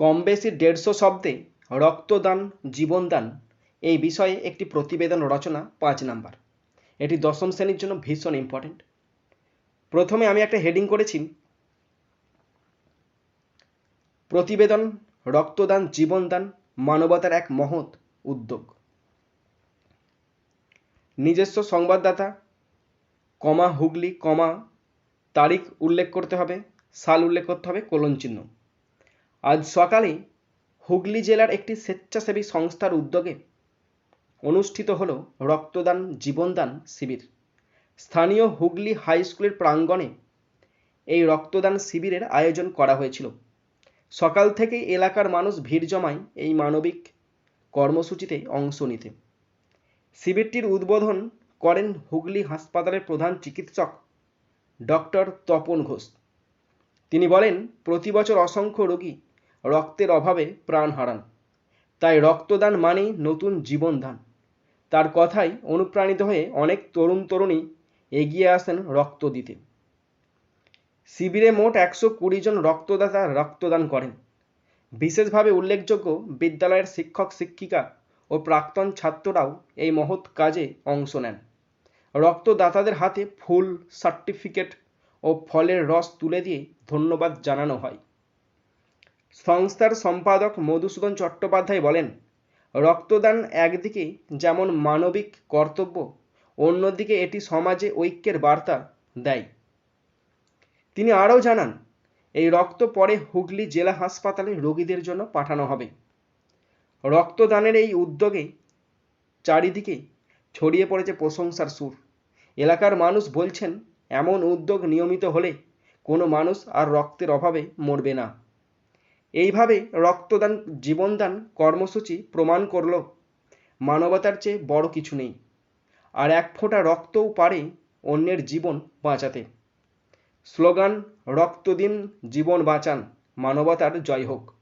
কম বেশি দেড়শো শব্দে রক্তদান, জীবনদান এই বিষয়ে একটি প্রতিবেদন রচনা পাঁচ নাম্বার। এটি দশম শ্রেণির জন্য ভীষণ ইম্পর্টেন্ট প্রথমে আমি একটা হেডিং করেছি। প্রতিবেদন, রক্তদান, জীবনদান মানবতার এক মহৎ উদ্যোগ। নিজস্ব সংবাদদাতা, কমা হুগলি, কমা তারিখ উল্লেখ করতে হবে, সাল উল্লেখ করতে হবে, কোলন চিহ্ন। আজ সকালে হুগলি জেলার একটি স্বেচ্ছাসেবী সংস্থার উদ্যোগে অনুষ্ঠিত হল রক্তদান জীবনদান শিবির। স্থানীয় হুগলি হাই স্কুলের প্রাঙ্গণে এই রক্তদান শিবিরের আয়োজন করা হয়েছিল। সকাল থেকেই এলাকার মানুষ ভিড় জমায় এই মানবিক কর্মসূচিতে অংশ নিতে। শিবিরটির উদ্বোধন করেন হুগলি হাসপাতালের প্রধান চিকিৎসক ডক্টর তপন ঘোষ। তিনি বলেন, প্রতি বছর অসংখ্য রোগী রক্তের অভাবে প্রাণ হারান। তাই রক্তদান মানেই নতুন জীবনদান। তার কথাই অনুপ্রাণিত হয়ে অনেক তরুণ তরুণী এগিয়ে আসেন রক্ত দিতে। শিবিরে মোট একশো কুড়ি জন রক্তদাতা রক্তদান করেন। বিশেষভাবে উল্লেখযোগ্য বিদ্যালয়ের শিক্ষক, শিক্ষিকা ও প্রাক্তন ছাত্ররাও এই মহৎ কাজে অংশ নেন। রক্তদাতাদের হাতে ফুল, সার্টিফিকেট ও ফলের রস তুলে দিয়ে ধন্যবাদ জানানো হয়। সংস্থার সম্পাদক মধুসূদন চট্টোপাধ্যায় বলেন, রক্তদান একদিকে যেমন মানবিক কর্তব্য, অন্যদিকে এটি সমাজে ঐক্যের বার্তা দেয়। তিনি আরও জানান, এই রক্ত পরে হুগলি জেলা হাসপাতালে রোগীদের জন্য পাঠানো হবে। রক্তদানের এই উদ্যোগে চারিদিকে ছড়িয়ে পড়েছে প্রশংসার সুর। এলাকার মানুষ বলছেন, এমন উদ্যোগ নিয়মিত হলে কোনো মানুষ আর রক্তের অভাবে মরবে না। এইভাবে রক্তদান, জীবনদান কর্মসূচি প্রমাণ করল, মানবতার চেয়ে বড় কিছু নেই। আর এক ফোঁটা রক্তও পারে অন্যের জীবন বাঁচাতে। স্লোগান রক্ত দিন জীবন বাঁচান, মানবতার জয় হোক।